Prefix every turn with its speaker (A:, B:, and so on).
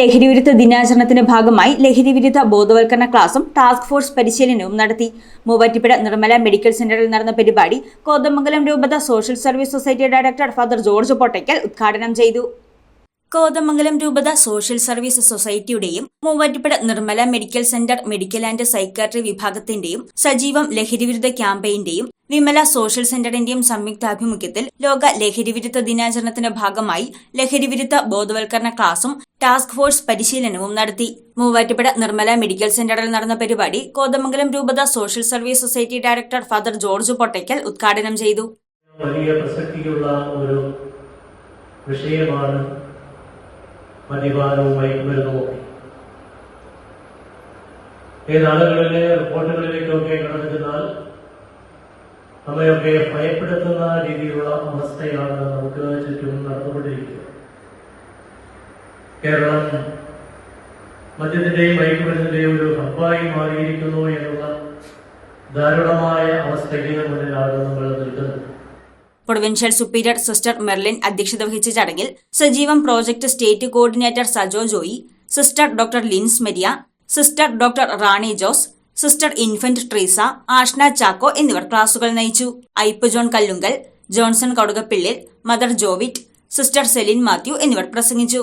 A: ലഹരിവിരുദ്ധ ദിനാചരണത്തിന്റെ ഭാഗമായി ലഹരിവിരുദ്ധ ബോധവൽക്കരണ ക്ലാസും ടാസ്ക് ഫോഴ്സ് പരിശീലനവും നടത്തി. മൂവാറ്റുപുഴ നിർമ്മല മെഡിക്കൽ സെന്ററിൽ നടന്ന പരിപാടി കോതമംഗലം രൂപത social service society director father George Pottackal ഉദ്ഘാടനം ചെയ്തു. കോതമംഗലം രൂപത social service സൊസൈറ്റിയുടെയും Muvattupuzha Nirmala medical centre medical and psychiatry വിഭാഗത്തിന്റെയും Sajeevam ലഹരിവിരുദ്ധ ക്യാമ്പയിന്റെയും വിമല സോഷ്യൽ സെന്ററിന്റെയും സംയുക്താഭിമുഖ്യത്തിൽ ലോക ലഹരിവിരുദ്ധ ദിനാചരണത്തിന്റെ ഭാഗമായി ലഹരിവിരുദ്ധ ബോധവൽക്കരണ ക്ലാസും ടാസ്ക് ഫോഴ്സ് പരിശീലനവും നടത്തി. മൂവാറ്റുപുഴ നിർമ്മല മെഡിക്കൽ സെന്ററിൽ നടന്ന പരിപാടി കോതമംഗലം രൂപത social service society director father George Pottackal ഉദ്ഘാടനം ചെയ്തു.
B: വലിയ പ്രസക്തിയുള്ള ഒരു വിഷയമാണ് മദ്യപാനവും മയക്കുമരുന്നുമൊക്കെ ഈ നാളുകളിലെ റിപ്പോർട്ടുകളിലേക്കൊക്കെ കടന്നു ചെന്നാൽ നമ്മയൊക്കെ ഭയപ്പെടുത്തുന്ന രീതിയിലുള്ള അവസ്ഥയാണ് കേരളം മദ്യത്തിന്റെയും മയക്കുമരുന്നിന്റെയും ഒരു ഹബ്ബായി മാറിയിരിക്കുന്നു എന്നുള്ള ദാരുണമായ അവസ്ഥയ്ക്ക് മുന്നിലാണ് നമ്മൾ നിൽക്കുന്നത്
A: പ്രൊവിൻഷ്യൽ സുപ്പീരിയർ സിസ്റ്റർ മെർലിൻ അധ്യക്ഷത വഹിച്ച ചടങ്ങിൽ Sajeevam project state coordinator Sajo Joy sister doctor Lins Mariya sister doctor Rani Jose sister Infant Treesa Ashna Chacko എന്നിവർ ക്ലാസുകൾ നയിച്ചു. Aipe John Kallungal Johnson Kodukappillil mother Jovit sister Celine Mathew എന്നിവർ പ്രസംഗിച്ചു.